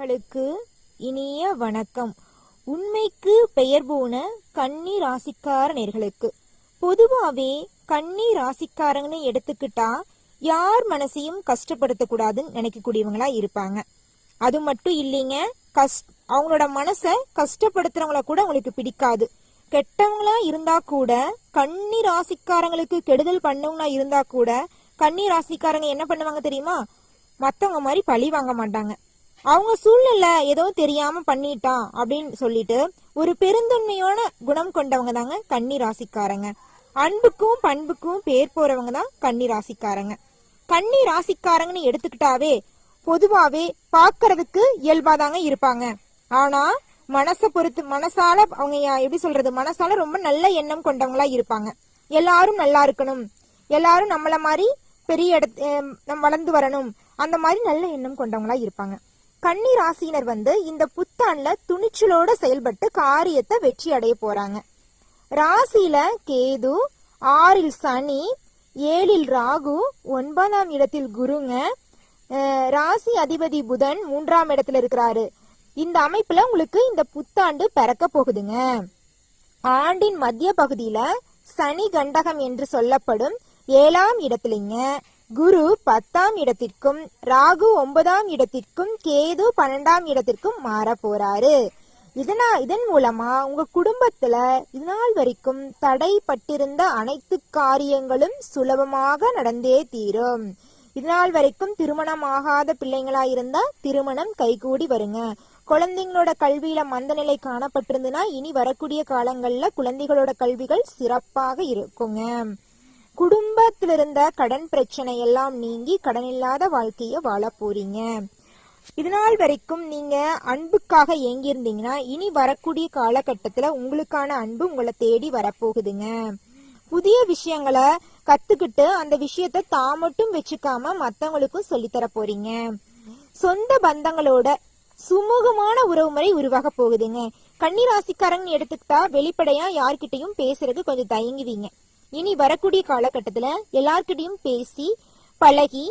மக்களுக்கு இனிய வணக்கம். உண்மைக்கு பெயர் போன கன்னி ராசிக்கார நேர்களுக்கு பொதுவாவே கன்னி ராசிக்காரங்கன்னு எடுத்துக்கிட்டா யார் மனசையும் கஷ்டப்படுத்தக்கூடாதுன்னு நினைக்கக்கூடியவங்களா இருப்பாங்க. அது மட்டும் இல்லைங்க கஷ் அவங்களோட மனசை கஷ்டப்படுத்துறவங்கள கூட அவங்களுக்கு பிடிக்காது. கெட்டவங்களா இருந்தா கூட கன்னி ராசிக்காரங்களுக்கு கெடுதல் பண்ணவங்களா இருந்தா கூட கன்னி ராசிக்காரங்க என்ன பண்ணுவாங்க தெரியுமா? மத்தவங்க மாதிரி பழி வாங்க மாட்டாங்க. அவங்க சூழ்நிலை ஏதோ தெரியாம பண்ணிட்டான் அப்படின்னு சொல்லிட்டு ஒரு பெருந்தன்மையான குணம் கொண்டவங்க தாங்க கன்னி ராசிக்காரங்க. அன்புக்கும் பண்புக்கும் பேர் போறவங்க தான் கன்னி ராசிக்காரங்க. கன்னி ராசிக்காரங்கன்னு எடுத்துக்கிட்டாவே பொதுவாவே பாக்குறதுக்கு இயல்பாதாங்க இருப்பாங்க. ஆனா மனசை பொறுத்து மனசால அவங்க எப்படி சொல்றது மனசால ரொம்ப நல்ல எண்ணம் கொண்டவங்களா இருப்பாங்க. எல்லாரும் நல்லா இருக்கணும். எல்லாரும் நம்மள மாதிரி பெரிய இடத்து வளர்ந்து வரணும். அந்த மாதிரி நல்ல எண்ணம் கொண்டவங்களா இருப்பாங்க. கன்னி ராசியினர் வந்து இந்த புத்தாண்டுல துணிச்சலோட செயல்பட்டு காரியத்தை வெற்றி அடைய போறாங்க. ராசியில கேது ஆறில் சனி ஏழில் ராகு ஒன்பதாம் இடத்தில் குருங்க. ராசி அதிபதி புதன் மூன்றாம் இடத்துல இருக்கிறாரு. இந்த அமைப்புல உங்களுக்கு இந்த புத்தாண்டு பிறக்க போகுதுங்க. ஆண்டின் மத்திய பகுதியில சனி கண்டகம் என்று சொல்லப்படும் ஏழாம் இடத்துலங்க. குரு பத்தாம் இடத்திற்கும் ராகு ஒன்பதாம் இடத்திற்கும் கேது பன்னெண்டாம் இடத்திற்கும் மாற போறாரு இதனா இதன் மூலமா உங்க குடும்பத்துல இதுநாள் வரைக்கும் தடைப்பட்டிருந்த அனைத்து காரியங்களும் சுலபமாக நடந்தே தீரும். இதனால் வரைக்கும் திருமணம் ஆகாத பிள்ளைங்களா இருந்தா திருமணம் கைகூடி வருங்க. குழந்தைங்களோட கல்வியில மந்தநிலை காணப்பட்டிருந்துன்னா இனி வரக்கூடிய காலங்கள்ல குழந்தைகளோட கல்விகள் சிறப்பாக இருக்குங்க. குடும்பத்தில் இருந்த கடன் பிரச்சனை எல்லாம் நீங்கி கடன் இல்லாத வாழ்க்கைய வாழ போறீங்க. இதனால் வரைக்கும் நீங்க அன்புக்காக ஏங்கியிருந்தீங்கன்னா இனி வரக்கூடிய காலகட்டத்துல உங்களுக்கான அன்பு உங்களை தேடி வரப்போகுதுங்க. புதிய விஷயங்களை கத்துக்கிட்டு அந்த விஷயத்த தான் மட்டும் வச்சுக்காம மத்தவங்களுக்கும் சொல்லித்தர போறீங்க. சொந்த பந்தங்களோட சுமூகமான உறவு முறை உருவாக போகுதுங்க. கன்னிராசிக்காரங்க எடுத்துக்கிட்டா வெளிப்படையா யார்கிட்டையும் பேசுறது கொஞ்சம் தயங்குவீங்க. இனி வரக்கூடிய காலகட்டத்தில் எல்லார்கிட்டையும் பேசி பழகி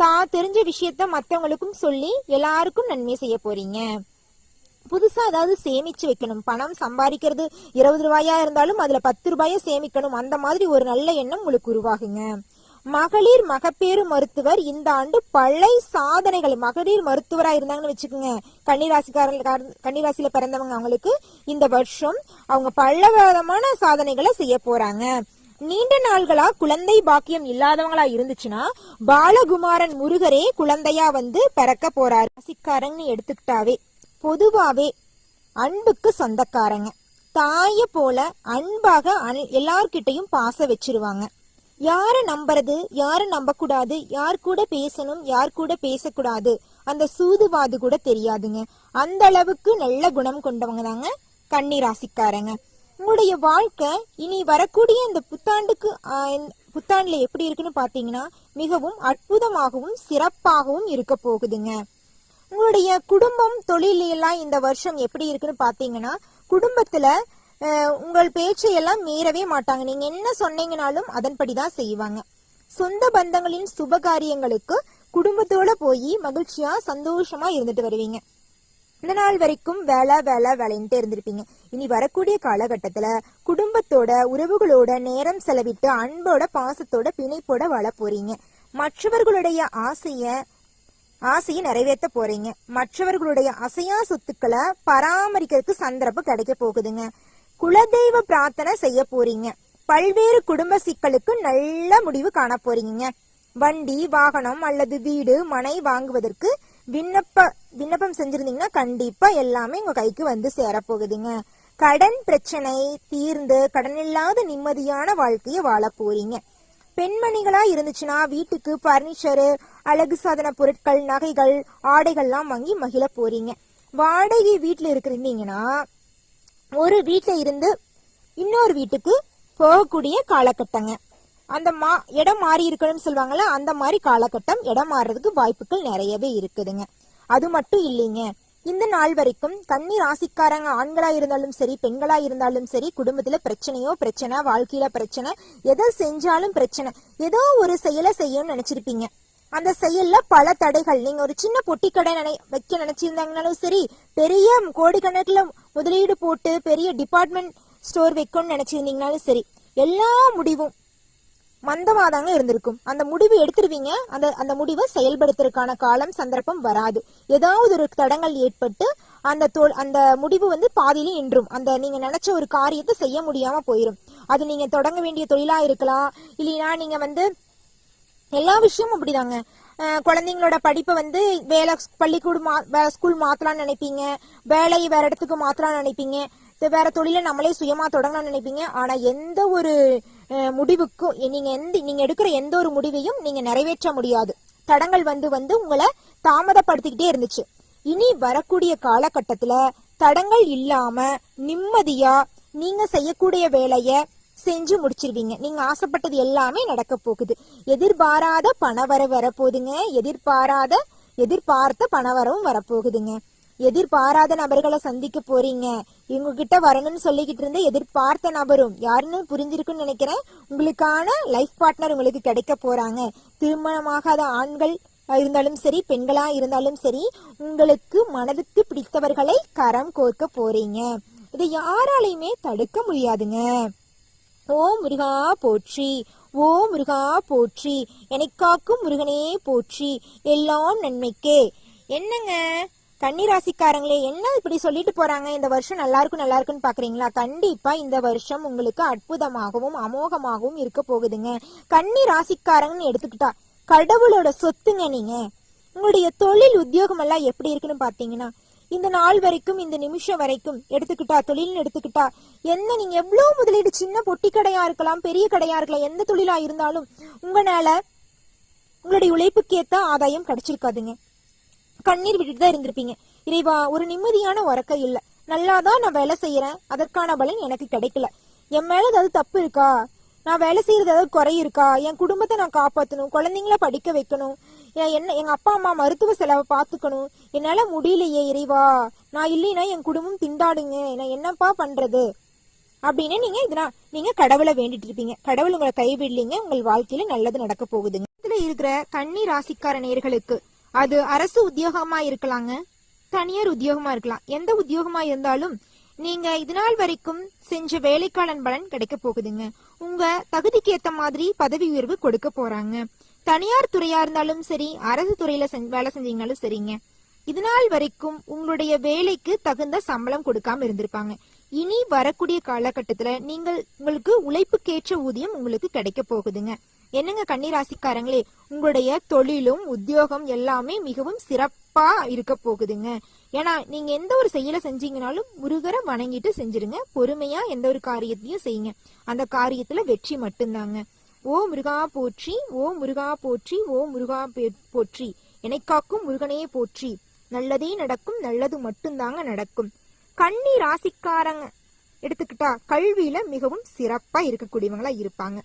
தான் தெரிஞ்ச விஷயத்த மற்றவங்களுக்கும் சொல்லி எல்லாருக்கும் நன்மை செய்ய போறீங்க. புதுசா ஏதாவது சேமிச்சு வைக்கணும். பணம் சம்பாதிக்கிறது இருபது ரூபாயா இருந்தாலும் அதுல பத்து ரூபாயை சேமிக்கணும். அந்த மாதிரி ஒரு நல்ல எண்ணம் உங்களுக்கு உருவாகுங்க. மகளிர் மகப்பேறு மருத்துவர் இந்த ஆண்டு பழை சாதனைகள். மகளிர் மருத்துவரா இருந்தாங்கன்னு வச்சுக்கோங்க. கன்னிராசிக்கார கன்னிராசியில பிறந்தவங்க அவங்களுக்கு இந்த வருஷம் அவங்க பல விதமான சாதனைகளை செய்ய போறாங்க. நீண்ட நாள்களா குழந்தை பாக்கியம் இல்லாதவங்களா இருந்துச்சுன்னா பாலகுமாரன் முருகரே குழந்தையா வந்து பிறக்க போறாரு. ராசிக்காரங்கன்னு எடுத்துக்கிட்டாவே பொதுவாவே அன்புக்கு சொந்தக்காரங்க. தாய போல அன்பாக அன்- எல்லார்கிட்டையும் பாச வச்சிருவாங்க. யார நம்புறது யார நம்ப கூடாது யார் கூட பேசணும் யார் கூட பேசக்கூடாது அந்த சூதுவாது கூட தெரியாதுங்க. அந்த அளவுக்கு நல்ல குணம் கொண்டவங்க தாங்க கன்னி ராசிக்காரங்க. உங்களுடைய வாழ்க்கை இனி வரக்கூடிய இந்த புத்தாண்டுக்கு புத்தாண்டுல எப்படி இருக்குன்னு பாத்தீங்கன்னா மிகவும் அற்புதமாகவும் சிறப்பாகவும் இருக்க போகுதுங்க. உங்களுடைய குடும்பம் தொழில் எல்லாம் இந்த வருஷம் எப்படி இருக்குன்னு பாத்தீங்கன்னா குடும்பத்துல உங்கள் பேச்சையெல்லாம் மீறவே மாட்டாங்க. நீங்க என்ன சொன்னீங்கனாலும் அதன்படிதான் செய்வாங்க. சொந்த பந்தங்களின் சுப காரியங்களுக்கு குடும்பத்தோட போய் மகிழ்ச்சியா சந்தோஷமா இருந்துட்டு வருவீங்க. இந்த நாள் வரைக்கும் வேலை வேலை வேலைன்ட்டு இருந்திருப்பீங்க. இனி வரக்கூடிய காலகட்டத்துல குடும்பத்தோட உறவுகளோட நேரம் செலவிட்டு அன்போட பாசத்தோட பிணைப்போட வாழ போறீங்க. மற்றவர்களுடைய ஆசைய ஆசையை நிறைவேற்ற போறீங்க. மற்றவர்களுடைய அசையா சொத்துக்களை பராமரிக்கிறதுக்கு சந்தர்ப்பம் கிடைக்க போகுதுங்க. குலதெய்வ பிரார்த்தனை செய்ய போறீங்க. பல்வேறு குடும்ப சிக்கலுக்கு நல்ல முடிவு காண போறீங்க. வண்டி வாகனம் அல்லது வீடு மனை வாங்குவதற்கு விண்ணப்ப விண்ணப்பம் செஞ்சிருந்தீங்கன்னா கண்டிப்பா எல்லாமே உங்க கைக்கு வந்து சேரப்போகுதுங்க கடன் பிரச்சனை தீர்ந்து கடன் இல்லாத நிம்மதியான வாழ்க்கைய வாழ போறீங்க. பெண்மணிகளா இருந்துச்சுன்னா வீட்டுக்கு பர்னிச்சரு அழகு சாதன பொருட்கள் நகைகள் ஆடைகள்லாம் வாங்கி மகிழ போறீங்க. வாடகை வீட்டுல இருக்கிறீங்கன்னா ஒரு வீட்டுல இருந்து இன்னொரு வீட்டுக்கு போகக்கூடிய காலகட்டங்க. அந்த மா இடம் மாறி இருக்கணும்னு சொல்லுவாங்கல்ல அந்த மாதிரி காலகட்டம் இடம் மாறுறதுக்கு வாய்ப்புகள் நிறையவே இருக்குதுங்க. அது மட்டும் இல்லைங்க. இந்த நாள் வரைக்கும் கன்னி ராசிக்காரங்க ஆண்களா இருந்தாலும் சரி பெண்களா இருந்தாலும் சரி குடும்பத்துல பிரச்சனையோ பிரச்சனை வாழ்க்கையில பிரச்சனை எதை செஞ்சாலும் பிரச்சனை ஏதோ ஒரு செயலை செய்யணும்னு நினைச்சிருப்பீங்க. அந்த செயல்ல பல தடைகள். நீங்க ஒரு சின்ன பொட்டி கடை நினை வைக்க நினைச்சிருந்தாங்கனாலும் சரி பெரிய கோடிக்கணக்கில் முதலீடு போட்டு பெரிய டிபார்ட்மெண்ட் ஸ்டோர் வைக்கணும்னு நினைச்சிருந்தீங்கனாலும் சரி எல்லா முடிவும் மந்தமாதாங்க இருந்திருக்கும். அந்த முடிவு எடுத்துருவீங்க. அந்த அந்த முடிவை செயல்படுத்துறதுக்கான காலம் சந்தர்ப்பம் வராது. ஏதாவது ஒரு தடங்கள் ஏற்பட்டு அந்த தோல் அந்த முடிவு வந்து பாதியிலும் இன்றும் அந்த நீங்க நினைச்ச ஒரு காரியத்தை செய்ய முடியாம போயிடும் அது நீங்க தொடங்க வேண்டிய தொழிலா இருக்கலாம். இல்லைன்னா நீங்க வந்து எல்லா விஷயமும் அப்படிதாங்க. குழந்தைங்களோட படிப்பை வந்து வேலை பள்ளிக்கூடம் மா ஸ்கூல் மாத்தலாம்னு நினைப்பீங்க. வேலையை வேற இடத்துக்கு மாத்தலாம்னு நினைப்பீங்க. வேற தொழிலை நம்மளே சுயமா தொடங்கலாம்னு நினைப்பீங்க. ஆனா எந்த ஒரு முடிவுக்கும் நீங்க எந்த நீங்க எடுக்கிற எந்த ஒரு முடிவையும் நீங்க நிறைவேற்ற முடியாது. தடங்கள் வந்து வந்து உங்களை தாமதப்படுத்திக்கிட்டே இருந்துச்சு. இனி வரக்கூடிய காலகட்டத்துல தடங்கள் இல்லாம நிம்மதியா நீங்க செய்யக்கூடிய வேலைய செஞ்சு முடிச்சிருவீங்க. நீங்க ஆசைப்பட்டது எல்லாமே நடக்க போகுது. எதிர்பாராத பணவரவு வரப்போகுதுங்க. எதிர்பாராத எதிர்பார்த்த பணவரவும் வரப்போகுதுங்க. எதிர்பாராத நபர்களை சந்திக்க போறீங்க. இவங்க கிட்ட வரணும்னு சொல்லிக்கிட்டு இருந்த எதிர்பார்த்த நபரும் யாருன்னு புரிஞ்சிருக்குன்னு நினைக்கிறேன். உங்களுக்கான லைஃப் பார்ட்னர் உங்களுக்கு கிடைக்க போறாங்க. திருமணமாகாத ஆண்கள் இருந்தாலும் சரி பெண்களா இருந்தாலும் சரி உங்களுக்கு மனதுக்கு பிடித்தவர்களை கரம் கோர்க்க போறீங்க. இதை யாராலையுமே தடுக்க முடியாதுங்க. ஓ முருகா போற்றி ஓ முருகா போற்றி எனக்காக்கும் முருகனே போற்றி எல்லாம் நன்மைக்கே. என்னங்க? கன்னிராசிக்காரங்களே என்ன இப்படி சொல்லிட்டு போறாங்க? இந்த வருஷம் நல்லா இருக்கும் நல்லா இருக்குன்னு பாக்குறீங்களா? கண்டிப்பா இந்த வருஷம் உங்களுக்கு அற்புதமாகவும் அமோகமாகவும் இருக்க போகுதுங்க. கன்னி ராசிக்காரங்கன்னு எடுத்துக்கிட்டா கடவுளோட சொத்துங்க நீங்க. உங்களுடைய தொழில் உத்தியோகம் எல்லாம் எப்படி இருக்குன்னு பாத்தீங்கன்னா இந்த நாள் வரைக்கும் இந்த நிமிஷம் வரைக்கும் எடுத்துக்கிட்டா தொழில்னு எடுத்துக்கிட்டா என்ன நீங்க எவ்வளவு முதலீடு சின்ன பொட்டி கடையா இருக்கலாம் பெரிய கடையா இருக்கலாம் எந்த தொழிலா இருந்தாலும் உங்களால உங்களுடைய உழைப்புக்கேத்த ஆதாயம் கிடைச்சிருக்காதுங்க. கண்ணீர் விட்டுட்டு தான் இருந்திருப்பீங்க. இறைவா ஒரு நிம்மதியான உறக்கம் இல்ல. நல்லாதான் நான் வேலை செய்யறேன். அதற்கான பலன் எனக்கு கிடைக்கல. என் மேல ஏதாவது தப்பு இருக்கா? நான் வேலை செய்யறது ஏதாவது குறை இருக்கா? என் குடும்பத்தை நான் காப்பாத்தணும். குழந்தைங்கள படிக்க வைக்கணும். என்ன எங்க அப்பா அம்மா மருத்துவ செலவை பாத்துக்கணும் என்னால முடியலையே இறைவா. நான் இல்லைன்னா என் குடும்பம் திண்டாடுங்க. நான் என்னப்பா பண்றது? அப்படின்னு நீங்க இதனா நீங்க கடவுளை வேண்டிட்டு இருப்பீங்க. கடவுள் உங்களை கைவிடலீங்க. உங்கள் வாழ்க்கையில நல்லது நடக்க போகுதுங்க. இதுல இருக்கிற கன்னி ராசிக்கார நேர்களுக்கு அது அரசு உத்தியோகமா இருக்கலாங்க. தனியார் உத்தியோகமா இருக்கலாம். எந்த உத்தியோகமா இருந்தாலும் நீங்க இது நாள் வரைக்கும் செஞ்ச வேலைக்காலன் பலன் கிடைக்க போகுதுங்க. உங்க தகுதிக்கு ஏத்த மாதிரி பதவி உயர்வு கொடுக்க போறாங்க. தனியார் துறையா இருந்தாலும் சரி அரசு துறையில வேலை செஞ்சீங்கனாலும் சரிங்க. இது நாள் வரைக்கும் உங்களுடைய வேலைக்கு தகுந்த சம்பளம் கொடுக்காம இருந்திருப்பாங்க. இனி வரக்கூடிய காலகட்டத்துல நீங்கள் உங்களுக்கு உழைப்புக்கேற்ற ஊதியம் உங்களுக்கு கிடைக்க போகுதுங்க. என்னங்க கன்னிராசிக்காரங்களே உங்களுடைய தொழிலும் உத்தியோகம் எல்லாமே மிகவும் சிறப்பா இருக்க போகுதுங்க. ஏன்னா நீங்க எந்த ஒரு செயலை செஞ்சீங்கனாலும் முருகரை வணங்கிட்டு செஞ்சிருங்க. பொறுமையா எந்த ஒரு காரியத்தையும் செய்யுங்க. அந்த காரியத்துல வெற்றி மட்டும்தாங்க. ஓ முருகா போற்றி ஓ முருகா போற்றி ஓ முருகா போற்றி. எனக்காக்கும் முருகனே போற்றி. நல்லதே நடக்கும் நல்லது மட்டும்தாங்க நடக்கும். கன்னி ராசிக்காரங்க எடுத்துக்கிட்டா கல்வியில மிகவும் சிறப்பா இருக்கக்கூடியவங்களா இருப்பாங்க.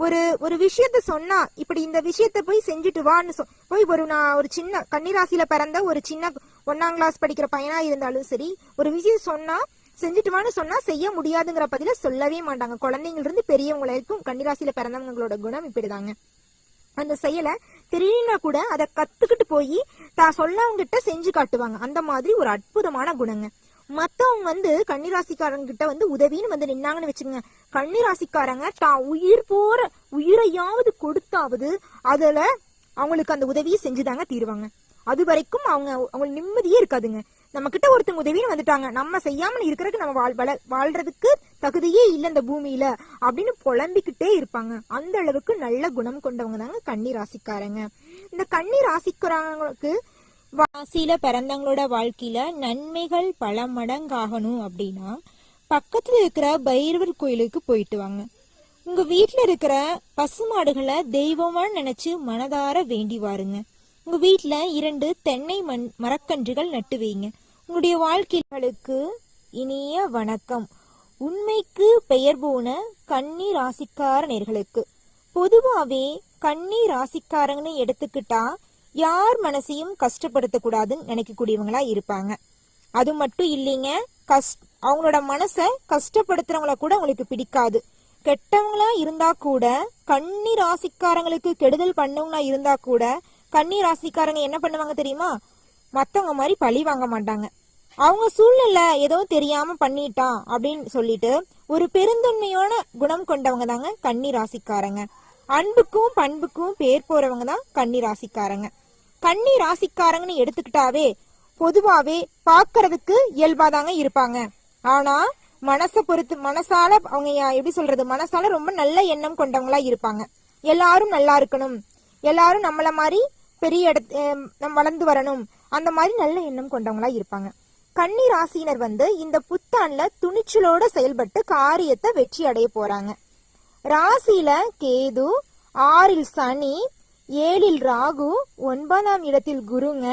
ஒரு ஒரு விஷயத்த சொன்னா இப்படி இந்த விஷயத்த போய் செஞ்சுட்டு வான்னு சொ- போய் ஒரு நான் ஒரு சின்ன கன்னிராசியில பிறந்த ஒரு சின்ன ஒன்னாம் கிளாஸ் படிக்கிற பையனா இருந்தாலும் சரி ஒரு விஷயம் சொன்னா செஞ்சுட்டு வான்னு சொன்னா செய்ய முடியாதுங்கிற பதில சொல்லவே மாட்டாங்க. குழந்தைங்க இருந்து பெரியவங்க வரைக்கும் கன்னிராசியில பிறந்தவங்களோட குணம் இப்படிதாங்க. அந்த செயலை தெரியலனா கூட அதை கத்துக்கிட்டு போய் தான் சொல்லவங்கிட்ட செஞ்சு காட்டுவாங்க. அந்த மாதிரி ஒரு அற்புதமான குணங்க. மத்தவங்க வந்து கன்னிராசிக்காரங்க கிட்ட வந்து உதவின்னு வந்து நின்னாங்கன்னு வச்சுக்கோங்க. கன்னிராசிக்காரங்க தான் உயிர் போற உயிரையாவது கொடுத்தாவது அதுல அவங்களுக்கு அந்த உதவியை செஞ்சுதாங்க தீருவாங்க. அது வரைக்கும் அவங்க அவங்களுக்கு நிம்மதியே இருக்காதுங்க. நம்ம கிட்ட ஒருத்தங்க உதவின்னு வந்துட்டாங்க. நம்ம செய்யாமல் இருக்கிறதுக்கு நம்ம வாழ் வள- வாழ்றதுக்கு தகுதியே இல்லை இந்த பூமியில அப்படின்னு புலம்பிக்கிட்டே இருப்பாங்க. அந்த அளவுக்கு நல்ல குணம் கொண்டவங்க தாங்க கன்னி ராசிக்காரங்க இந்த கன்னி ராசிக்காரங்களுக்கு வாசியில பிறந்தவங்களோட வாழ்க்கையில நன்மைகள் பல மடங்காகணும் அப்படின்னா பக்கத்துல இருக்கிற பைரவர் கோயிலுக்கு போயிட்டு வாங்க. உங்க வீட்டுல இருக்கிற பசுமாடுகளை தெய்வமா நினைச்சு மனதார வேண்டி வாருங்க. உங்க வீட்டுல இரண்டு தென்னை மண் மரக்கன்றுகள் நட்டு வைங்க. உங்களுடைய வாழ்க்கைகளுக்கு இனிய வணக்கம். உண்மைக்கு பெயர் போன கன்னி ராசிக்கார நேர்களுக்கு பொதுவாவே கன்னி ராசிக்காரங்கன்னு எடுத்துக்கிட்டா யார் மனசையும் கஷ்டப்படுத்தக்கூடாதுன்னு நினைக்கக்கூடியவங்களா இருப்பாங்க. அது மட்டும் இல்லைங்க கஷ் அவங்களோட மனசை கஷ்டப்படுத்துறவங்கள கூட உங்களுக்கு பிடிக்காது. கெட்டவங்களா இருந்தா கூட கண்ணி ராசிக்காரங்களுக்கு கெடுதல் பண்ணவங்களா இருந்தா கூட கண்ணி ராசிக்காரங்க என்ன பண்ணுவாங்க தெரியுமா? மத்தவங்க மாதிரி பழி வாங்க மாட்டாங்க. அவங்க சூழ்நிலை ஏதோ தெரியாம பண்ணிட்டான் அப்படின்னு சொல்லிட்டு ஒரு பெருந்தன்மையான குணம் கொண்டவங்க தாங்க கண்ணி ராசிக்காரங்க அன்புக்கும் பண்புக்கும் பேர் போறவங்க தான் கண்ணி ராசிக்காரங்க கன்னி ராசிக்காரங்கன்னு எடுத்துக்கிட்டாவே பொதுவாவே பாக்குறதுக்கு இயல்பாதாங்க இருப்பாங்க. ஆனா மனசை பொறுத்து மனசால அவங்க எப்படி சொல்றது மனசால ரொம்ப நல்ல எண்ணம் கொண்டவங்களா இருப்பாங்க. எல்லாரும் நல்லா இருக்கணும். எல்லாரும் நம்மள மாதிரி பெரிய இடத்து நம்ம வளர்ந்து வரணும். அந்த மாதிரி நல்ல எண்ணம் கொண்டவங்களா இருப்பாங்க. கன்னி ராசியினர் வந்து இந்த புத்தாண்டுல துணிச்சலோட செயல்பட்டு காரியத்தை வெற்றி அடைய போறாங்க. ராசியில கேது ஆறில் சனி ஏழில் ராகு ஒன்பதாம் இடத்தில் குருங்க.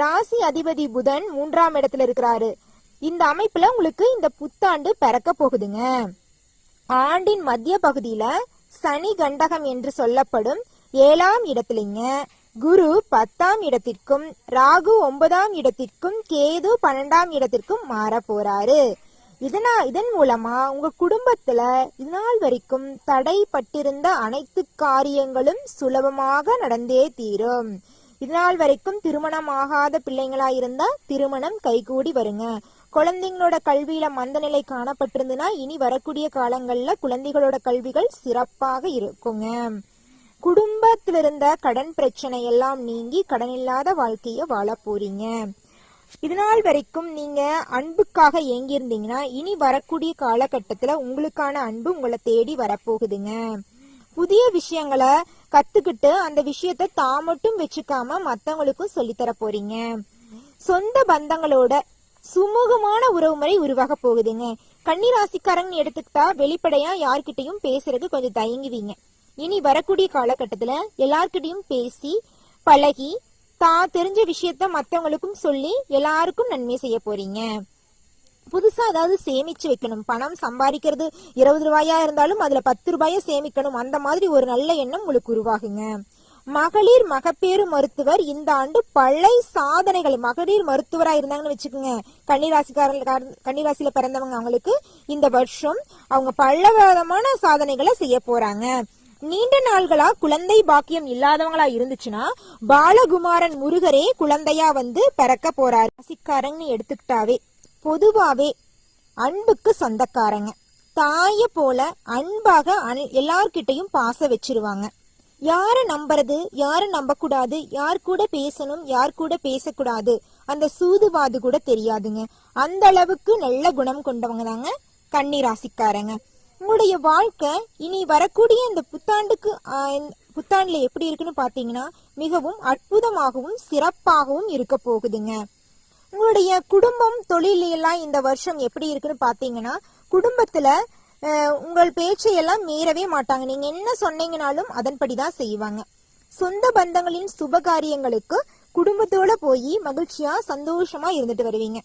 ராசி அதிபதி புதன் மூன்றாம் இடத்துல இருக்கிறாரு. இந்த அமைப்புல உங்களுக்கு இந்த புத்தாண்டு பிறக்க போகுதுங்க. ஆண்டின் மத்திய பகுதியில சனி கண்டகம் என்று சொல்லப்படும் ஏழாம் இடத்துலங்க. குரு பத்தாம் இடத்திற்கும் ராகு ஒன்பதாம் இடத்திற்கும் கேது பன்னெண்டாம் இடத்திற்கும் மாற போறாரு இதனா இதன் மூலமா உங்க குடும்பத்துல இதுநாள் வரைக்கும் தடைப்பட்டிருந்த அனைத்து காரியங்களும் சுலபமாக நடந்தே தீரும். இதுநாள் வரைக்கும் திருமணம் ஆகாத பிள்ளைங்களா இருந்தா திருமணம் கைகூடி வருங்க. குழந்தைங்களோட கல்வியில மந்தநிலை காணப்பட்டிருந்துன்னா இனி வரக்கூடிய காலங்கள்ல குழந்தைகளோட கல்விகள் சிறப்பாக இருக்குங்க. குடும்பத்தில் இருந்த கடன் பிரச்சனை எல்லாம் நீங்கி கடன் இல்லாத வாழ்க்கைய வாழ போறீங்க இதனால் வரைக்கும் நீங்க அன்புக்காக ஏங்கியிருந்தீங்கன்னா இனி வரக்கூடிய காலகட்டத்துல உங்களுக்கான அன்பு உங்களை தேடி வரப்போகுதுங்க. புதிய விஷயங்களை கத்துக்கிட்டு அந்த விஷயத்தை தான் மட்டும் வச்சுக்காம மத்தவங்களுக்கும் சொல்லித்தர போறீங்க. சொந்த பந்தங்களோட சுமூகமான உறவு முறை உருவாக போகுதுங்க. கன்னிராசிக்காரங்க எடுத்துக்கிட்டா வெளிப்படையா யார்கிட்டையும் பேசுறது கொஞ்சம் தயங்குவீங்க. இனி வரக்கூடிய காலகட்டத்துல எல்லார்கிட்டையும் பேசி பழகி தான் தெரிஞ்ச விஷயத்த மற்றவங்களுக்கும் சொல்லி எல்லாருக்கும் நன்மை செய்ய போறீங்க. புதுசா அதாவது சேமிச்சு வைக்கணும். பணம் சம்பாதிக்கிறது இருபது ரூபாயா இருந்தாலும் அதுல பத்து ரூபாய சேமிக்கணும். அந்த மாதிரி ஒரு நல்ல எண்ணம் உங்களுக்கு உருவாகுங்க. மகளிர் மகப்பேறு மருத்துவர் இந்த ஆண்டு பழை சாதனைகள் மகளிர் மருத்துவரா இருந்தாங்கன்னு வச்சுக்கோங்க. கன்னிராசிக்காரர்கள் கன்னிராசியில பிறந்தவங்க அவங்களுக்கு இந்த வருஷம் அவங்க பல விதமான சாதனைகளை செய்ய போறாங்க. நீண்ட நாள்களா குழந்தை பாக்கியம் இல்லாதவங்களா இருந்துச்சுன்னா பாலகுமாரன் முருகரே குழந்தையா வந்து பிறக்க போறாரு. ராசிக்காரங்கன்னு எடுத்துக்கிட்டாவே பொதுவாவே அன்புக்கு சொந்தக்காரங்க. தாய போல அன்பாக அன்- பாச வச்சிருவாங்க. யார நம்புறது யார நம்ப கூடாது யார் கூட பேசணும் யார் கூட பேசக்கூடாது அந்த சூதுவாது கூட தெரியாதுங்க. அந்த அளவுக்கு நல்ல குணம் கொண்டவங்க தாங்க கண்ணீர் ராசிக்காரங்க. உங்களுடைய வாழ்க்கை இனி வரக்கூடிய இந்த புத்தாண்டுக்கு புத்தாண்டுல எப்படி இருக்குன்னு பாத்தீங்கன்னா மிகவும் அற்புதமாகவும் சிறப்பாகவும் இருக்க போகுதுங்க. உங்களுடைய குடும்பம் தொழில் எல்லாம் இந்த வருஷம் எப்படி இருக்குன்னு பாத்தீங்கன்னா குடும்பத்துல உங்கள் பேச்சையெல்லாம் மீறவே மாட்டாங்க. நீங்க என்ன சொன்னீங்கனாலும் அதன்படி தான் செய்வாங்க. சொந்த பந்தங்களின் சுப காரியங்களுக்கு குடும்பத்தோட போய் மகிழ்ச்சியா சந்தோஷமா இருந்துட்டு வருவீங்க.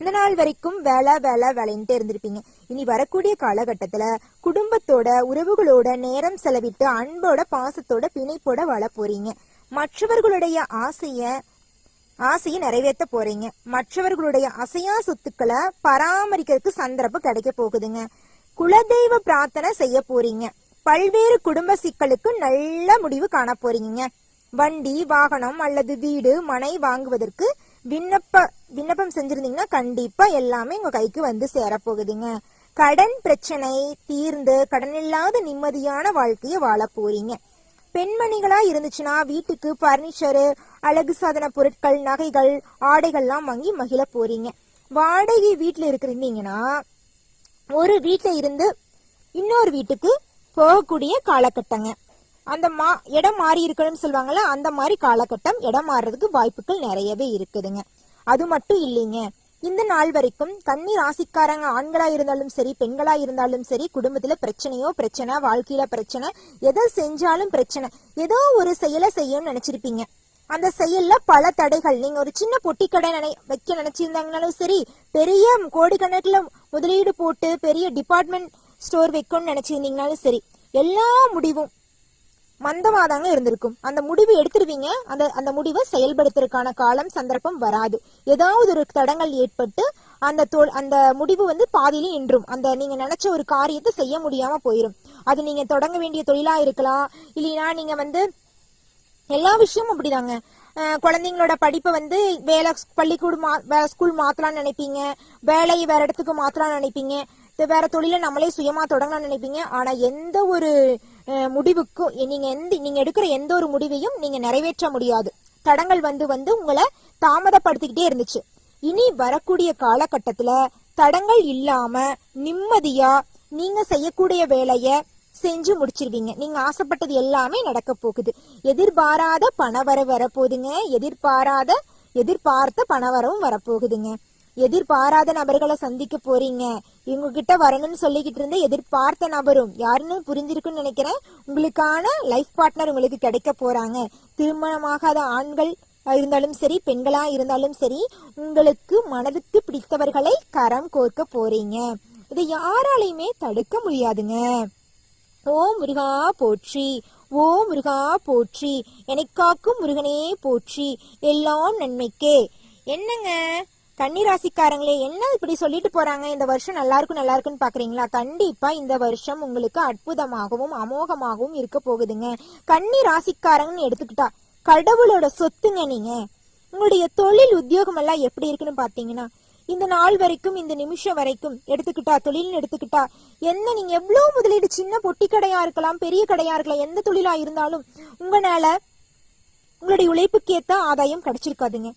இந்த நாள் வரைக்கும் வேலை வேலை வேலைன்ட்டு இருந்திருப்பீங்க. இனி வரக்கூடிய காலகட்டத்துல குடும்பத்தோட உறவுகளோட நேரம் செலவிட்டு அன்போட பாசத்தோட பிணைப்போட வாழ போறீங்க. மற்றவர்களுடைய ஆசைய ஆசையை நிறைவேற்ற போறீங்க. மற்றவர்களுடைய அசையா சொத்துக்களை பராமரிக்கிறதுக்கு சந்தர்ப்பம் கிடைக்க போகுதுங்க. குலதெய்வ பிரார்த்தனை செய்ய போறீங்க. பல்வேறு குடும்ப சிக்கலுக்கு நல்ல முடிவு காண போறீங்க. வண்டி வாகனம் அல்லது வீடு மனை வாங்குவதற்கு விண்ணப்ப விண்ணப்பம் செஞ்சிருந்தீங்கன்னா கண்டிப்பா எல்லாமே உங்க கைக்கு வந்து சேரப்போகுதுங்க. கடன் பிரச்சனை தீர்ந்து கடன் இல்லாத நிம்மதியான வாழ்க்கையை வாழ போறீங்க. பெண்மணிகளா இருந்துச்சுன்னா வீட்டுக்கு பர்னிச்சரு அழகு சாதன பொருட்கள் நகைகள் ஆடைகள்லாம் வாங்கி மகிழ போறீங்க. வாடகை வீட்டுல இருக்கிறீங்கன்னா ஒரு வீட்டுல இருந்து இன்னொரு வீட்டுக்கு போகக்கூடிய காலகட்டங்க. அந்த மா இடம் மாறி இருக்கணும்னு சொல்லுவாங்கல்ல அந்த மாதிரி காலகட்டம் இடம் மாறுறதுக்கு வாய்ப்புகள் நிறையவே இருக்குதுங்க. அது மட்டும் இல்லைங்க. இந்த நாள் வரைக்கும் கன்னி ராசிக்காரங்க ஆண்களா இருந்தாலும் சரி பெண்களா இருந்தாலும் சரி குடும்பத்துல பிரச்சனையோ பிரச்சனை வாழ்க்கையில பிரச்சனை எதை செஞ்சாலும் பிரச்சனை ஏதோ ஒரு செயலை செய்யணும்னு நினைச்சிருப்பீங்க. அந்த செயல்ல பல தடைகள். நீங்க ஒரு சின்ன பொட்டி கடை நினை வைக்க நினைச்சிருந்தாங்கனாலும் சரி பெரிய கோடிக்கணக்கில் முதலீடு போட்டு பெரிய டிபார்ட்மெண்ட் ஸ்டோர் வைக்கணும்னு நினைச்சிருந்தீங்கனாலும் சரி எல்லா முடிவும் மந்தமாதாங்க இருந்திருக்கும். அந்த முடிவு எடுத்துருவீங்க. அந்த அந்த முடிவை செயல்படுத்துறதுக்கான காலம் சந்தர்ப்பம் வராது. ஏதாவது ஒரு தடங்கள் ஏற்பட்டு அந்த தொல் அந்த முடிவு வந்து பாதியிலும் இன்றும் அந்த நீங்க நினைச்ச ஒரு காரியத்தை செய்ய முடியாம போயிடும் அது நீங்க தொடங்க வேண்டிய தொழிலா இருக்கலாம். இல்லைன்னா நீங்க வந்து எல்லா விஷயமும் அப்படிதாங்க. குழந்தைங்களோட படிப்பை வந்து வேலை பள்ளிக்கூடம் மா வேற ஸ்கூல் மாத்தலாம்னு நினைப்பீங்க. வேலையை வேற இடத்துக்கு மாத்தலாம்னு நினைப்பீங்க. வேற தொழிலை நம்மளே சுயமா தொடங்கலாம்னு நினைப்பீங்க. ஆனா எந்த ஒரு முடிவுக்கும் நீங்க எந்த நீங்க எடுக்கிற எந்த ஒரு முடிவையும் நீங்க நிறைவேற்ற முடியாது. தடங்கள் வந்து வந்து உங்களை தாமதப்படுத்திக்கிட்டே இருந்துச்சு. இனி வரக்கூடிய காலகட்டத்துல தடங்கள் இல்லாம நிம்மதியா நீங்க செய்யக்கூடிய வேலைய செஞ்சு முடிச்சிருவீங்க. நீங்க ஆசைப்பட்டது எல்லாமே நடக்க போகுது. எதிர்பாராத பணவரவு வரப்போகுதுங்க. எதிர்பாராத எதிர்பார்த்த பணவரவும் வரப்போகுதுங்க. எதிர்பாராத நபர்களை சந்திக்க போறீங்க. இவங்க கிட்ட வரணும்னு சொல்லிக்கிட்டு இருந்த எதிர்பார்த்த நபரும் யாருன்னு புரிஞ்சிருக்குன்னு நினைக்கிறேன். உங்களுக்கான லைஃப் பார்ட்னர் உங்களுக்கு கிடைக்க போறாங்க. திருமணமாகாத ஆண்கள் இருந்தாலும் சரி பெண்களா இருந்தாலும் சரி உங்களுக்கு மனதுக்கு பிடித்தவர்களை கரம் கோர்க்க போறீங்க. இதை யாராலையுமே தடுக்க முடியாதுங்க. ஓ முருகா போற்றி ஓ முருகா போற்றி எனக்காக்கும் முருகனே போற்றி எல்லாம் நன்மைக்கே. என்னங்க? கன்னிராசிக்காரங்களே என்ன இப்படி சொல்லிட்டு போறாங்க? இந்த வருஷம் நல்லா இருக்கும் நல்லா இருக்குன்னு பாக்குறீங்களா? கண்டிப்பா இந்த வருஷம் உங்களுக்கு அற்புதமாகவும் அமோகமாகவும் இருக்க போகுதுங்க. கன்னி ராசிக்காரங்கன்னு எடுத்துக்கிட்டா கடவுளோட சொத்துங்க நீங்க. உங்களுடைய தொழில் உத்தியோகம் எல்லாம் எப்படி இருக்குன்னு பாத்தீங்கன்னா இந்த நாள் வரைக்கும் இந்த நிமிஷம் வரைக்கும் எடுத்துக்கிட்டா தொழில்னு எடுத்துக்கிட்டா என்ன நீங்க எவ்வளவு முதலீடு சின்ன பொட்டி கடையா இருக்கலாம் பெரிய கடையா இருக்கலாம் எந்த தொழிலா இருந்தாலும் உங்களால உங்களுடைய உழைப்புக்கு ஏத்த ஆதாயம் கிடைச்சிருக்காதுங்க.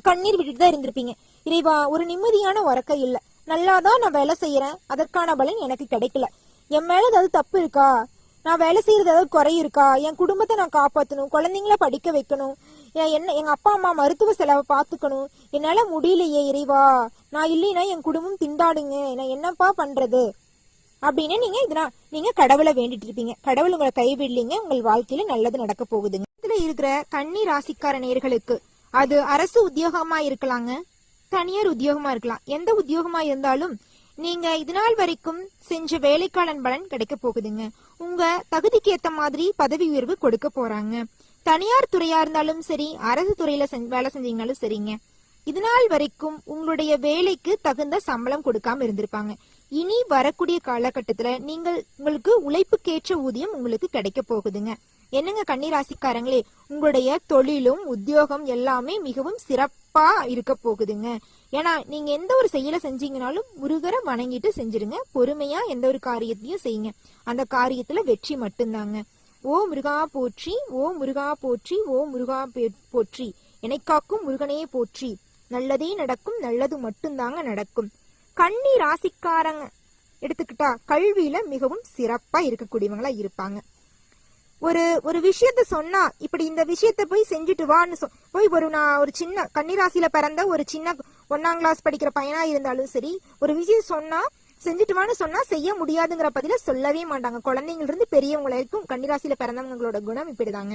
கண்ணீர் விட்டுட்டு தான் இருந்திருப்பீங்க. இறைவா ஒரு நிம்மதியான உறக்க இல்ல. நல்லாதான் நான் வேலை செய்யறேன். அதற்கான பலன் எனக்கு கிடைக்கல. என் மேல ஏதாவது தப்பு இருக்கா? நான் வேலை செய்யறது ஏதாவது குறை இருக்கா? என் குடும்பத்தை நான் காப்பாத்தணும். குழந்தைங்கள படிக்க வைக்கணும். என்ன எங்க அப்பா அம்மா மருத்துவ செலவை பாத்துக்கணும் என்னால முடியலையே இறைவா. நான் இல்லைன்னா என் குடும்பம் திண்டாடுங்க. நான் என்னப்பா பண்றது? அப்படின்னு நீங்க இதனா நீங்க கடவுளை வேண்டிட்டு இருப்பீங்க. கடவுள் உங்களை கைவிடலீங்க. உங்கள் வாழ்க்கையில நல்லது நடக்க போகுதுங்க. இதுல இருக்கிற கன்னி ராசிக்கார நேர்களுக்கு அது அரசு உத்தியோகமா இருக்கலாங்க. தனியார் உத்தியோகமா இருக்கலாம். எந்த உத்தியோகமா இருந்தாலும் நீங்க இது நாள் வரைக்கும் செஞ்ச வேலைக்காலன் பலன் கிடைக்க போகுதுங்க. உங்க தகுதிக்கு ஏத்த மாதிரி பதவி உயர்வு கொடுக்க போறாங்க. தனியார் துறையா இருந்தாலும் சரி அரசு துறையில வேலை செஞ்சீங்கனாலும் சரிங்க. இது நாள் வரைக்கும் உங்களுடைய வேலைக்கு தகுந்த சம்பளம் கொடுக்காம இருந்திருப்பாங்க. இனி வரக்கூடிய காலகட்டத்துல நீங்கள் உங்களுக்கு உழைப்புக்கேற்ற ஊதியம் உங்களுக்கு கிடைக்க போகுதுங்க. என்னங்க கன்னிராசிக்காரங்களே உங்களுடைய தொழிலும் உத்தியோகம் எல்லாமே மிகவும் சிறப்பா இருக்க போகுதுங்க. ஏன்னா நீங்க எந்த ஒரு செயலை செஞ்சீங்கனாலும் முருகரை வணங்கிட்டு செஞ்சிருங்க. பொறுமையா எந்த ஒரு காரியத்தையும் செய்யுங்க. அந்த காரியத்துல வெற்றி மட்டும்தாங்க. ஓ முருகா போற்றி ஓ முருகா போற்றி ஓ முருகா போற்றி. என்னை காக்கும் முருகனே போற்றி. நல்லதே நடக்கும் நல்லது மட்டும்தாங்க நடக்கும். கன்னி ராசிக்காரங்க எடுத்துக்கிட்டா கல்வியில மிகவும் சிறப்பா இருக்கக்கூடியவங்களா இருப்பாங்க. ஒரு ஒரு விஷயத்த சொன்னா இப்படி இந்த விஷயத்த போய் செஞ்சுட்டு வான்னு சொ- போய் ஒரு நான் ஒரு சின்ன கன்னிராசியில பிறந்த ஒரு சின்ன ஒன்னாம் கிளாஸ் படிக்கிற பையனா இருந்தாலும் சரி ஒரு விஷயம் சொன்னா செஞ்சுட்டு வான்னு சொன்னா செய்ய முடியாதுங்கிற பதில சொல்லவே மாட்டாங்க. குழந்தைங்கள இருந்து பெரியவங்க வரைக்கும் கன்னிராசியில பிறந்தவங்களோட குணம் இப்படிதாங்க.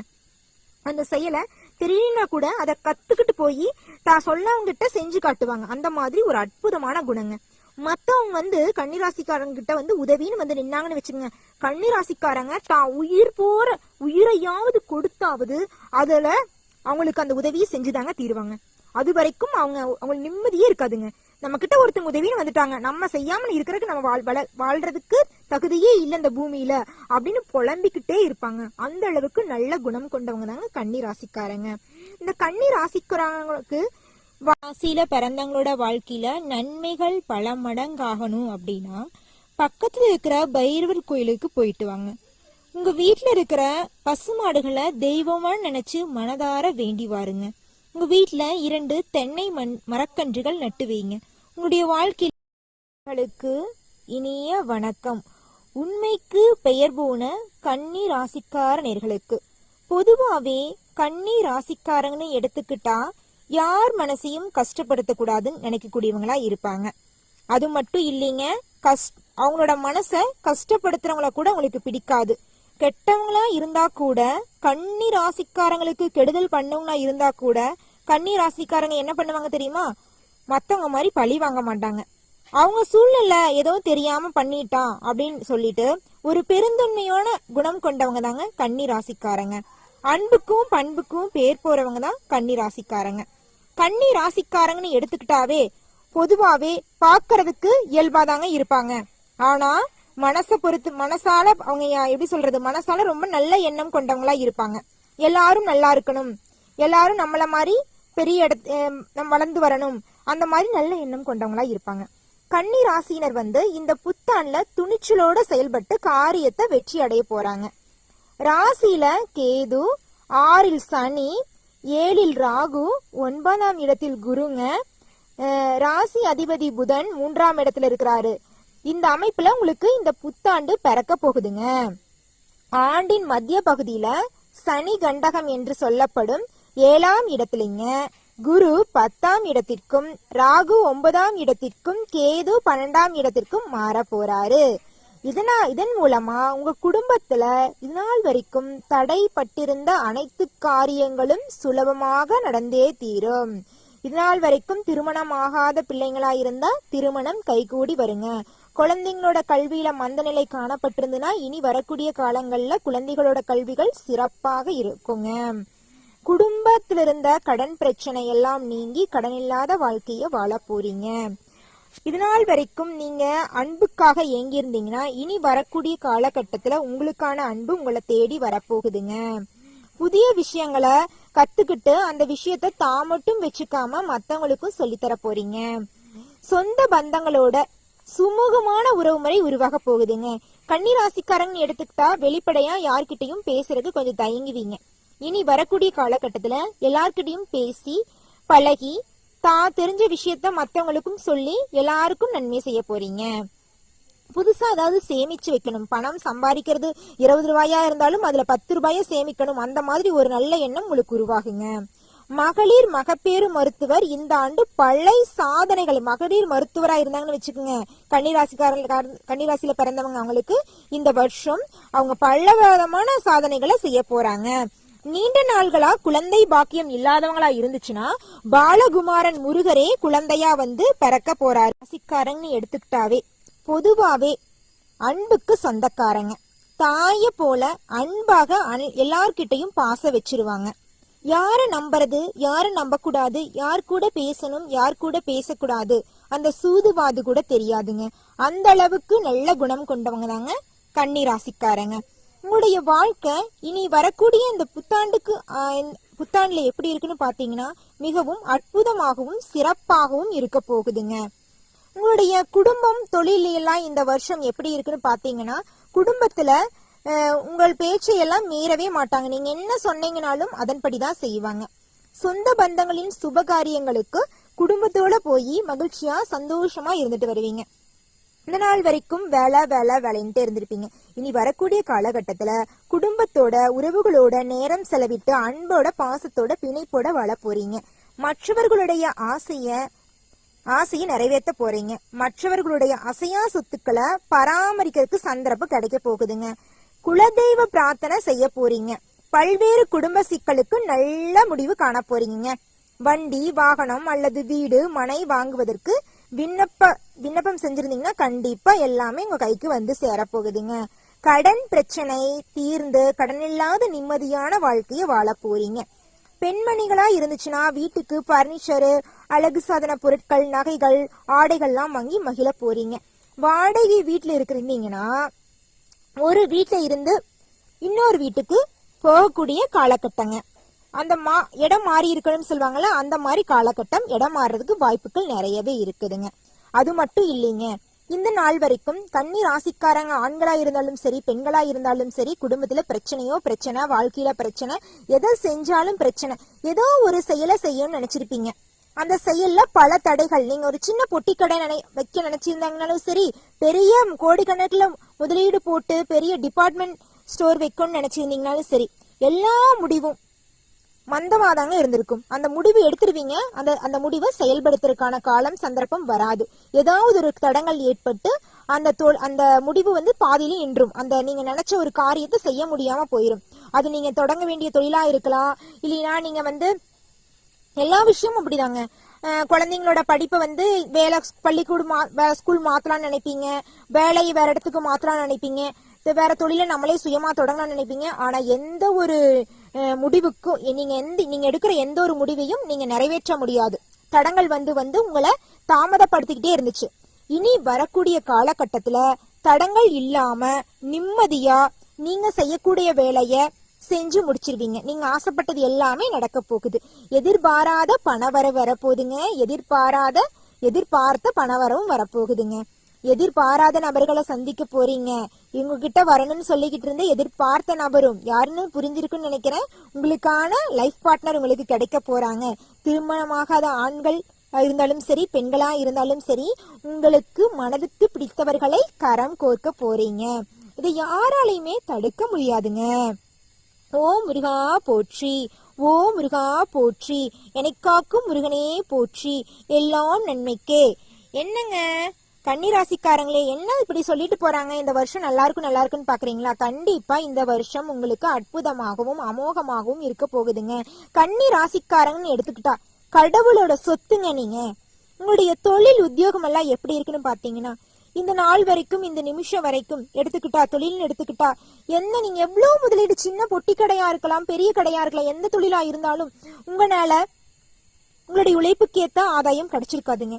அந்த செயலை தெரியலனா கூட அதை கத்துக்கிட்டு போய் தான் சொல்லவங்கிட்ட செஞ்சு காட்டுவாங்க. அந்த மாதிரி ஒரு அற்புதமான குணங்க. மத்தவங்க வந்து கன்னிராசிக்காரங்க கிட்ட வந்து உதவின்னு வந்து நின்னாங்கன்னு வச்சுங்க கன்னிராசிக்காரங்க தான் உயிர் போற உயிரையாவது கொடுத்தாவது அதுல அவங்களுக்கு அந்த உதவியை செஞ்சுதாங்க தீருவாங்க. அது வரைக்கும் அவங்க அவங்களுக்கு நிம்மதியே இருக்காதுங்க. நம்ம கிட்ட ஒருத்தங்க உதவின்னு வந்துட்டாங்க. நம்ம செய்யாம இருக்கிறதுக்கு நம்ம வாழ் வள- வாழ்றதுக்கு தகுதியே இல்லை இந்த பூமியில அப்படின்னு புலம்பிக்கிட்டே இருப்பாங்க. அந்த அளவுக்கு நல்ல குணம் கொண்டவங்க தாங்க கண்ணீர் ராசிக்காரங்க இந்த கண்ணீர் ராசிக்காரங்களுக்கு சில பிறந்தவங்களோட வாழ்க்கையில நன்மைகள் பல மடங்காகணும் அப்படின்னா பக்கத்துல இருக்கிற பைரவர் கோயிலுக்கு போயிட்டு வாங்க. உங்க வீட்டுல இருக்கிற பசுமாடுகளை தெய்வமா நினைச்சு மனதார வேண்டி வாருங்க. உங்க வீட்டுல இரண்டு தென்னை மண் மரக்கன்றுகள் நட்டு வைங்க. உங்களுடைய வாழ்க்கைகளுக்கு இனிய வணக்கம். உண்மைக்கு பெயர் போன கன்னி ராசிக்கார நேர்களுக்கு பொதுவாவே கன்னி ராசிக்காரங்கன்னு எடுத்துக்கிட்டா யார் மனசையும் கஷ்டப்படுத்தக்கூடாதுன்னு நினைக்கக்கூடியவங்களா இருப்பாங்க. அது மட்டும் இல்லைங்க கஷ் அவங்களோட மனசை கஷ்டப்படுத்துறவங்கள கூட உங்களுக்கு பிடிக்காது. கெட்டவங்களா இருந்தா கூட கண்ணி ராசிக்காரங்களுக்கு கெடுதல் பண்ணவங்களா இருந்தா கூட கண்ணி ராசிக்காரங்க என்ன பண்ணுவாங்க தெரியுமா? மத்தவங்க மாதிரி பழி வாங்க மாட்டாங்க. அவங்க சூழ்நிலை ஏதோ தெரியாம பண்ணிட்டான் அப்படின்னு சொல்லிட்டு ஒரு பெருந்தன்மையான குணம் கொண்டவங்க தாங்க கண்ணி ராசிக்காரங்க அன்புக்கும் பண்புக்கும் பேர் போறவங்க தான் கண்ணி ராசிக்காரங்க கன்னி ராசிக்காரங்கன்னு எடுத்துக்கிட்டாவே பொதுவாவே பாக்குறதுக்கு இயல்பாதாங்க இருப்பாங்க. ஆனா மனசை பொறுத்து மனசால அவங்க எப்படி சொல்றது மனசால ரொம்ப நல்ல எண்ணம் கொண்டவங்களா இருப்பாங்க. எல்லாரும் நல்லா இருக்கணும். எல்லாரும் நம்மள மாதிரி பெரிய இடத்து நம்ம வளர்ந்து வரணும். அந்த மாதிரி நல்ல எண்ணம் கொண்டவங்களா இருப்பாங்க. கன்னி ராசியினர் வந்து இந்த புத்தாண்டுல துணிச்சலோட செயல்பட்டு காரியத்தை வெற்றி அடைய போறாங்க. ராசியில கேது ஆறில் சனி ஏழில் ராகு ஒன்பதாம் இடத்தில் குருங்க. ராசி அதிபதி புதன் மூன்றாம் இடத்துல இருக்கிறாரு. இந்த அமைப்புல உங்களுக்கு இந்த புத்தாண்டு பிறக்க போகுதுங்க. ஆண்டின் மத்திய பகுதியில சனி கண்டகம் என்று சொல்லப்படும் ஏழாம் இடத்துலங்க. குரு பத்தாம் இடத்திற்கும் ராகு ஒன்பதாம் இடத்திற்கும் கேது பன்னெண்டாம் இடத்திற்கும் மாற போறாரு இதனா இதன் மூலமா உங்க குடும்பத்துல இதுநாள் வரைக்கும் தடைப்பட்டிருந்த அனைத்து காரியங்களும் சுலபமாக நடந்தே தீரும். இதுநாள் வரைக்கும் திருமணம் ஆகாத பிள்ளைங்களா இருந்தா திருமணம் கைகூடி வருங்க. குழந்தைங்களோட கல்வியில மந்தநிலை காணப்பட்டிருந்துன்னா இனி வரக்கூடிய காலங்கள்ல குழந்தைகளோட கல்விகள் சிறப்பாக இருக்குங்க. குடும்பத்திலிருந்த கடன் பிரச்சனை எல்லாம் நீங்கி கடன் இல்லாத வாழ்க்கைய வாழ போறீங்க இதனால் வரைக்கும் நீங்க அன்புக்காக ஏங்கியிருந்தீங்கன்னா இனி வரக்கூடிய காலகட்டத்துல உங்களுக்கான அன்பு உங்களை தேடி வரப்போகுதுங்க. புதிய விஷயங்களை கத்துக்கிட்டு அந்த விஷயத்த தான் மட்டும் வச்சுக்காம மத்தவங்களுக்கும் சொல்லித்தர போறீங்க. சொந்த பந்தங்களோட சுமூகமான உறவுமுறை உருவாக போகுதுங்க. கன்னிராசிக்காரங்க எடுத்துக்கிட்டா வெளிப்படையா யார்கிட்டையும் பேசுறது கொஞ்சம் தயங்குவீங்க. இனி வரக்கூடிய காலகட்டத்துல எல்லார்கிட்டையும் பேசி பழகி தான் தெரிஞ்ச விஷயத்த மற்றவங்களுக்கும் சொல்லி எல்லாருக்கும் நன்மை செய்ய போறீங்க. புதுசா அதாவது சேமிச்சு வைக்கணும். பணம் சம்பாதிக்கிறது இருபது ரூபாயா இருந்தாலும் அதுல பத்து ரூபாய சேமிக்கணும். அந்த மாதிரி ஒரு நல்ல எண்ணம் உங்களுக்கு உருவாகுங்க. மகளிர் மகப்பேறு மருத்துவர் இந்த ஆண்டு பழை சாதனைகள் மகளிர் மருத்துவரா இருந்தாங்கன்னு வச்சுக்கோங்க. கன்னிராசிக்காரர்கள் கன்னிராசியில பிறந்தவங்க அவங்களுக்கு இந்த வருஷம் அவங்க பல விதமான சாதனைகளை செய்ய போறாங்க. நீண்ட நாள்களா குழந்தை பாக்கியம் இல்லாதவங்களா இருந்துச்சுன்னா பாலகுமாரன் முருகரே குழந்தையா வந்து பிறக்க போறாரு. ராசிக்காரங்கன்னு எடுத்துக்கிட்டாவே பொதுவாவே அன்புக்கு சொந்தக்காரங்க. தாய போல அன்பாக அன்- எல்லார்கிட்டயும் பாச வச்சிருவாங்க. யாரை நம்புறது யாரை நம்ப கூடாது யார் கூட பேசணும் யார் கூட பேசக்கூடாது அந்த சூதுவாது கூட தெரியாதுங்க. அந்த அளவுக்கு நல்ல குணம் கொண்டவங்க தாங்க கண்ணீர் ராசிக்காரங்க. உங்களுடைய வாழ்க்கை இனி வரக்கூடிய இந்த புத்தாண்டுக்கு புத்தாண்டுல எப்படி இருக்குன்னு பாத்தீங்கன்னா மிகவும் அற்புதமாகவும் சிறப்பாகவும் இருக்க போகுதுங்க. உங்களுடைய குடும்பம் தொழில் எல்லாம் இந்த வருஷம் எப்படி இருக்குன்னு பாத்தீங்கன்னா குடும்பத்துல உங்கள் பேச்சை எல்லாம் மீறவே மாட்டாங்க. நீங்க என்ன சொன்னீங்கனாலும் அதன்படி தான் செய்வாங்க. சொந்த பந்தங்களின் சுப காரியங்களுக்கு குடும்பத்தோட போய் மகிழ்ச்சியா சந்தோஷமா இருந்துட்டு வருவீங்க. இந்த நாள் வரைக்கும் வேலை வேலை வேலைன்ட்டு இருந்திருப்பீங்க. இனி வரக்கூடிய காலகட்டத்துல குடும்பத்தோட உறவுகளோட நேரம் செலவிட்டு அன்போட பாசத்தோட பிணைப்போட வாழ போறீங்க. மற்றவர்களுடைய ஆசைய ஆசையை நிறைவேற்ற போறீங்க. மற்றவர்களுடைய அசையா சொத்துக்களை பராமரிக்கிறதுக்கு சந்தர்ப்பம் கிடைக்க போகுதுங்க. குலதெய்வ பிரார்த்தனை செய்ய போறீங்க. பல்வேறு குடும்ப சிக்கலுக்கு நல்ல முடிவு காண போறீங்க. வண்டி வாகனம் அல்லது வீடு மனை வாங்குவதற்கு விண்ணப்ப விண்ணப்பம் செஞ்சிருந்தீங்கன்னா கண்டிப்பா எல்லாமே உங்க கைக்கு வந்து சேரப்போகுதுங்க. கடன் பிரச்சனை தீர்ந்து கடன் இல்லாத நிம்மதியான வாழ்க்கையை வாழ போறீங்க. பெண்மணிகளா இருந்துச்சுன்னா வீட்டுக்கு பர்னிச்சரு அழகு சாதன பொருட்கள் நகைகள் ஆடைகள்லாம் வாங்கி மகிழ போறீங்க. வாடகை வீட்டுல இருக்கிறீங்கன்னா ஒரு வீட்டுல இருந்து இன்னொரு வீட்டுக்கு போகக்கூடிய காலகட்டங்க. அந்த மா இடம் மாறி இருக்கணும்னு சொல்லுவாங்கல்ல அந்த மாதிரி காலகட்டம் இடம் மாறுறதுக்கு வாய்ப்புகள் நிறையவே இருக்குதுங்க. அது மட்டும் இல்லைங்க. இந்த நாள் வரைக்கும் கன்னி ராசிக்காரங்க ஆண்களா இருந்தாலும் சரி பெண்களா இருந்தாலும் சரி குடும்பத்துல பிரச்சனையோ பிரச்சனை வாழ்க்கையில பிரச்சனை எதை செஞ்சாலும் பிரச்சனை ஏதோ ஒரு செயலை செய்யணும்னு நினைச்சிருப்பீங்க. அந்த செயல்ல பல தடைகள். நீங்க ஒரு சின்ன பொட்டி கடை நினை வைக்க நினைச்சிருந்தாங்கனாலும் சரி பெரிய கோடிக்கணக்கில் முதலீடு போட்டு பெரிய டிபார்ட்மெண்ட் ஸ்டோர் வைக்கணும்னு நினைச்சிருந்தீங்கனாலும் சரி எல்லா முடிவும் மந்தமாதாங்க இருந்திருக்கும். அந்த முடிவு எடுத்துருவீங்க. அந்த அந்த முடிவை செயல்படுத்துறதுக்கான காலம் சந்தர்ப்பம் வராது. ஏதாவது ஒரு தடங்கள் ஏற்பட்டு அந்த தொல் அந்த முடிவு வந்து பாதியிலும் நின்றும். அந்த நீங்க நினைச்ச ஒரு காரியத்தை செய்ய முடியாம போயிடும் அது நீங்க தொடங்க வேண்டிய தொழிலா இருக்கலாம். இல்லைன்னா நீங்க வந்து எல்லா விஷயமும் அப்படிதாங்க. குழந்தைங்களோட படிப்பை வந்து வேலை பள்ளிக்கூடம் மா- ஸ்கூல் மாத்தலாம்னு நினைப்பீங்க. வேலையை வேற இடத்துக்கு மாத்தலாம்னு நினைப்பீங்க. வேற தொழில நம்மளே சுயமா தொடங்கலாம்னு நினைப்பீங்க. ஆனா எந்த ஒரு முடிவுக்கும் நீங்க எந்த நீங்க எடுக்கிற எந்த ஒரு முடிவையும் நீங்க நிறைவேற்ற முடியாது. தடங்கள் வந்து வந்து உங்களை தாமதப்படுத்திக்கிட்டே இருந்துச்சு. இனி வரக்கூடிய காலகட்டத்துல தடங்கள் இல்லாம நிம்மதியா நீங்க செய்யக்கூடிய வேலைய செஞ்சு முடிச்சிருவீங்க. நீங்க ஆசைப்பட்டது எல்லாமே நடக்க போகுது. எதிர்பாராத பணவரவு வரப்போகுதுங்க. எதிர்பாராத எதிர்பார்த்த பணவரவும் வரப்போகுதுங்க. எதிர்பாராத நபர்களை சந்திக்க போறீங்க. இவங்க கிட்ட வரணும்னு சொல்லிக்கிட்டு இருந்த எதிர்பார்த்த நபரும் யாருன்னு புரிஞ்சிருக்குன்னு நினைக்கிறேன். உங்களுக்கான லைஃப் பார்ட்னர் உங்களுக்கு கிடைக்க போறாங்க. திருமணமாகாத ஆண்கள் இருந்தாலும் சரி பெண்களா இருந்தாலும் சரி உங்களுக்கு மனதுக்கு பிடித்தவர்களை கரம் கோர்க்க போறீங்க. இதை யாராலையுமே தடுக்க முடியாதுங்க. ஓ முருகா போற்றி ஓ முருகா போற்றி எனக்காக்கும் முருகனே போற்றி எல்லாம் நன்மைக்கே. என்னங்க? கன்னிராசிக்காரங்களே என்ன இப்படி சொல்லிட்டு போறாங்க? இந்த வருஷம் நல்லா இருக்கும் நல்லா இருக்குன்னு பாக்குறீங்களா? கண்டிப்பா இந்த வருஷம் உங்களுக்கு அற்புதமாகவும் அமோகமாகவும் இருக்க போகுதுங்க. கன்னி ராசிக்காரங்கன்னு எடுத்துக்கிட்டா கடவுளோட சொத்துங்க நீங்க. உங்களுடைய தொழில் உத்தியோகம் எல்லாம் எப்படி இருக்குன்னு பாத்தீங்கன்னா இந்த நாள் வரைக்கும் இந்த நிமிஷம் வரைக்கும் எடுத்துக்கிட்டா தொழில்னு எடுத்துக்கிட்டா என்ன நீங்க எவ்வளவு முதலீடு சின்ன பொட்டி கடையா இருக்கலாம் பெரிய கடையா இருக்கலாம் எந்த தொழிலா இருந்தாலும் உங்களால உங்களுடைய உழைப்புக்கு ஏத்த ஆதாயம் கிடைச்சிருக்காதுங்க.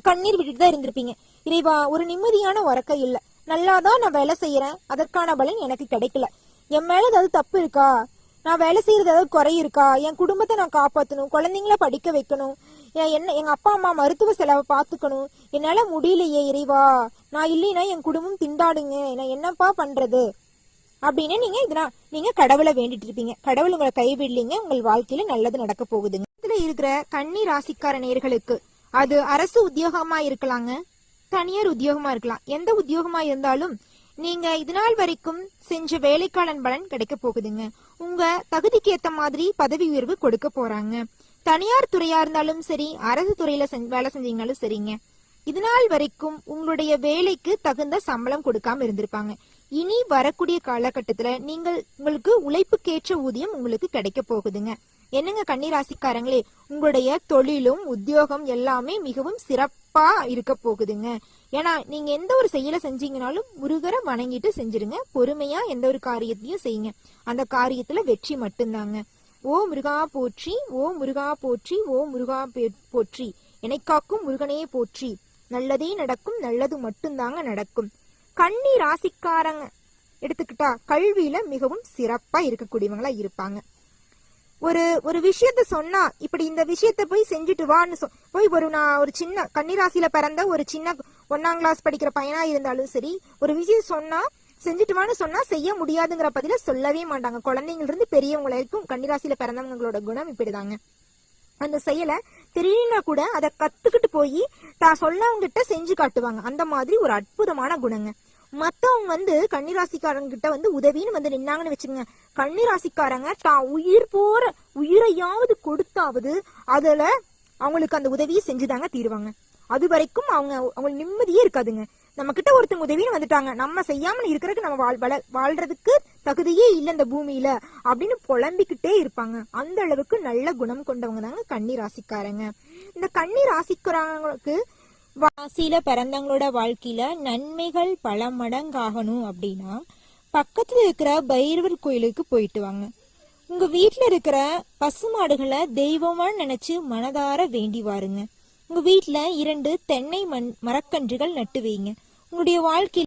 கண்ணீர் விட்டுட்டு தான் இருந்திருப்பீங்க. இறைவா ஒரு நிம்மதியான உறக்க இல்ல. நல்லாதான் நான் வேலை செய்யறேன். அதற்கான பலன் எனக்கு கிடைக்கல. என் மேல ஏதாவது தப்பு இருக்கா? நான் வேலை செய்யறது ஏதாவது குறை இருக்கா? என் குடும்பத்தை நான் காப்பாத்தணும். குழந்தைங்கள படிக்க வைக்கணும். என்ன எங்க அப்பா அம்மா மருத்துவ செலவை பாத்துக்கணும் என்னால முடியலையே இறைவா. நான் இல்லைன்னா என் குடும்பம் திண்டாடுங்க. நான் என்னப்பா பண்றது? அப்படின்னு நீங்க இதனா நீங்க கடவுளை வேண்டிட்டு இருப்பீங்க. கடவுள் உங்களை கைவிடலீங்க. உங்கள் வாழ்க்கையில நல்லது நடக்க போகுதுங்க. இதுல இருக்கிற கன்னி ராசிக்கார நேர்களுக்கு அது அரசு உத்தியோகமா இருக்கலாங்க. தனியார் உத்தியோகமா இருக்கலாம். எந்த உத்தியோகமா இருந்தாலும் நீங்க இது நாள் வரைக்கும் செஞ்ச வேலைக்காலன் பலன் கிடைக்க போகுதுங்க. உங்க தகுதிக்கு ஏத்த மாதிரி பதவி உயர்வு கொடுக்க போறாங்க. தனியார் துறையா இருந்தாலும் சரி அரசு துறையில வேலை செஞ்சீங்கனாலும் சரிங்க. இது நாள் வரைக்கும் உங்களுடைய வேலைக்கு தகுந்த சம்பளம் கொடுக்காம இருந்திருப்பாங்க. இனி வரக்கூடிய காலகட்டத்துல நீங்கள் உங்களுக்கு உழைப்புக்கேற்ற ஊதியம் உங்களுக்கு கிடைக்க போகுதுங்க. என்னங்க கன்னிராசிக்காரங்களே உங்களுடைய தொழிலும் உத்தியோகம் எல்லாமே மிகவும் சிறப்பா இருக்க போகுதுங்க. ஏன்னா நீங்க எந்த ஒரு செயலை செஞ்சீங்கனாலும் முருகரை வணங்கிட்டு செஞ்சிருங்க. பொறுமையா எந்த ஒரு காரியத்தையும் செய்யுங்க. அந்த காரியத்துல வெற்றி மட்டும்தாங்க. ஓ முருகா போற்றி ஓ முருகா போற்றி ஓ முருகா போற்றி. எனக்காக்கும் காக்கும் முருகனே போற்றி. நல்லதே நடக்கும் நல்லது மட்டும்தாங்க நடக்கும். கன்னி ராசிக்காரங்க எடுத்துக்கிட்டா கல்வியில மிகவும் சிறப்பா இருக்கக்கூடியவங்களா இருப்பாங்க. ஒரு ஒரு விஷயத்த சொன்னா இப்படி இந்த விஷயத்த போய் செஞ்சுட்டு வான்னு சொ- போய் ஒரு நான் ஒரு சின்ன கன்னிராசியில பிறந்த ஒரு சின்ன ஒன்னாம் கிளாஸ் படிக்கிற பையனா இருந்தாலும் சரி ஒரு விஷயம் சொன்னா செஞ்சுட்டு வான்னு சொன்னா செய்ய முடியாதுங்கிற பதில சொல்லவே மாட்டாங்க. குழந்தைங்கள்ல இருந்து பெரியவங்க வரைக்கும் கன்னிராசியில பிறந்தவங்களோட குணம் இப்படிதாங்க. அந்த செயலை தெரியலனா கூட அதை கத்துக்கிட்டு போய் தான் சொல்லவங்கிட்ட செஞ்சு காட்டுவாங்க. அந்த மாதிரி ஒரு அற்புதமான குணங்க. மத்தவங்க வந்து கன்னிராசிக்காரங்க கிட்ட வந்து உதவின்னு வந்து நின்னாங்கன்னு வச்சுங்க கன்னிராசிக்காரங்க தான் உயிர் போற உயிரையாவது கொடுத்தாவது அதுல அவங்களுக்கு அந்த உதவியை செஞ்சுதாங்க தீருவாங்க. அது வரைக்கும் அவங்க அவங்களுக்கு நிம்மதியே இருக்காதுங்க. நம்ம கிட்ட ஒருத்தங்க உதவின்னு வந்துட்டாங்க. நம்ம செய்யாம இருக்கிறதுக்கு நம்ம வாழ் வள- வாழ்றதுக்கு தகுதியே இல்லை இந்த பூமியில அப்படின்னு புலம்பிக்கிட்டே இருப்பாங்க. அந்த அளவுக்கு நல்ல குணம் கொண்டவங்க தாங்க கண்ணீர் ராசிக்காரங்க இந்த கண்ணீர் ராசிக்காரங்களுக்கு ராசியில பிறந்தவங்களோட வாழ்க்கையில நன்மைகள் பல மடங்காகணும் அப்படின்னா பக்கத்துல இருக்கிற பைரவர் கோயிலுக்கு போயிட்டு வாங்க. உங்க வீட்டுல இருக்கிற பசுமாடுகளை தெய்வமா நினைச்சு மனதார வேண்டி வாருங்க. உங்க வீட்டுல இரண்டு தென்னை மண் மரக்கன்றுகள் நட்டு வைங்க. உங்களுடைய வாழ்க்கையில